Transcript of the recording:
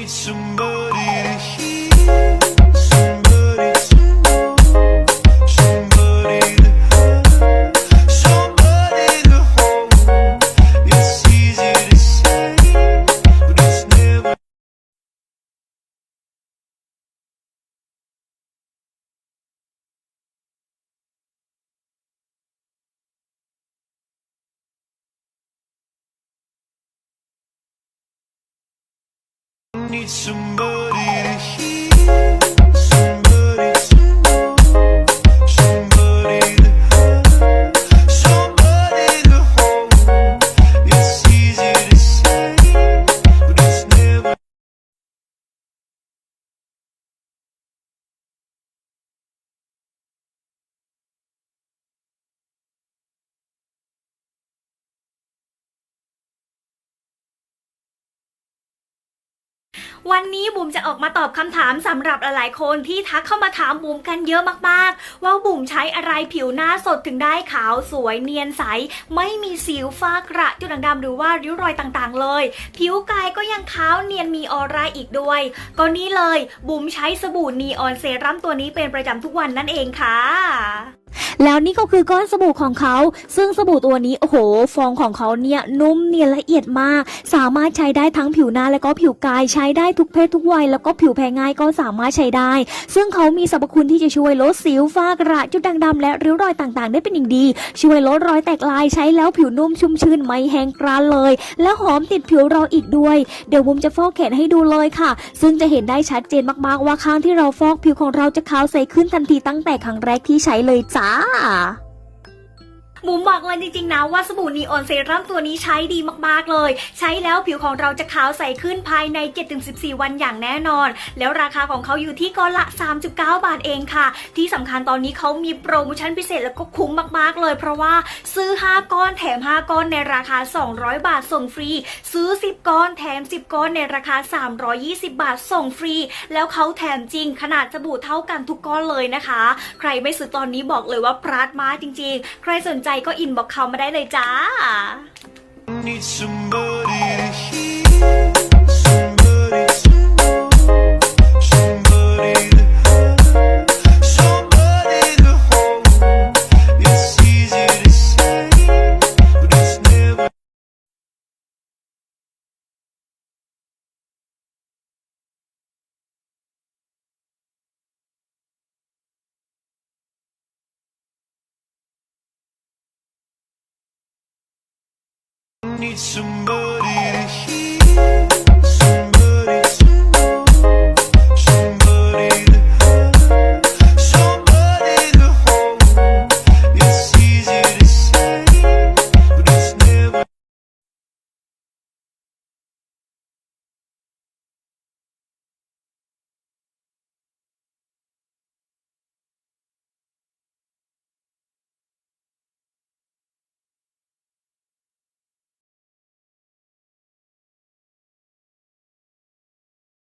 need somebody Need somebody วันนี้บุ๋มจะออกมาตอบคำถามสำหรับหลายๆคนที่ทักเข้ามาถามบุ๋มกันเยอะมากๆ ว่าบุ๋มใช้อะไรผิวหน้าสดถึงได้ขาวสวยเนียนใส ไม่มีสิวฝ้ากระจุดด่างดำหรือว่าริ้วรอยต่างๆ เลย ผิวกายก็ยังขาวเนียนมีออร่าอีกด้วย ก็นี่เลยบุ๋มใช้สบู่นีออนเซรั่มตัวนี้เป็นประจำทุกวันนั่นเองค่ะแล้วนี่ก็คือก้อนสบู่ของเขา ซึ่งสบู่ตัวนี้โอ้โห ฟองของเขาเนี่ยนุ่มเนียนละเอียดมาก สามารถใช้ได้ทั้งผิวหน้าและก็ผิวกายใช้ได้ทุกเพศทุกวัย แล้วก็ผิวแพ้ง่ายก็สามารถใช้ได้ ซึ่งเขามีสรรพคุณที่จะช่วยลดสิวฝ้ากระจุดด่างดำและริ้วรอยต่างๆ ได้เป็นอย่างดี ช่วยลดรอยแตกลายใช้แล้วผิวนุ่มชุ่มชื่นไม่แห้งกร้านเลย และหอมติดผิวเราอีกด้วย เดี๋ยวบุมจะฟอกแขนให้ดูเลยค่ะ ซึ่งจะเห็นได้ชัดเจนมากๆว่าข้างที่เราฟอกผิวของเราจะขาวใสขึ้นทันทีตั้งแต่ครั้งแรกที่ใช้เลยจ้าบุ๋มบอกเลยจริงๆนะว่าสบู่นีออนเซรั่มตัวนี้ใช้ดีมากๆเลย ใช้แล้วผิวของเราจะขาวใสขึ้นภายใน 7-14 วันอย่างแน่นอน แล้วราคาของเขาอยู่ที่ก้อนละ 39 บาทเองค่ะ ที่สำคัญตอนนี้เขามีโปรโมชั่นพิเศษแล้วก็คุ้มมากๆเลย เพราะว่าซื้อ 5 ก้อนแถม 5 ก้อนในราคา 200 บาทส่งฟรี ซื้อ 10 ก้อนแถม 10 ก้อนในราคา 320 บาทส่งฟรี แล้วเขาแถมจริงขนาดสบู่เท่ากันทุกก้อนเลยนะคะ ใครไม่ซื้อตอนนี้บอกเลยว่าพลาดมากจริง ๆ ใครสนใจก็อินบอกเขามาได้เลยจ้า Need some more. Need somebody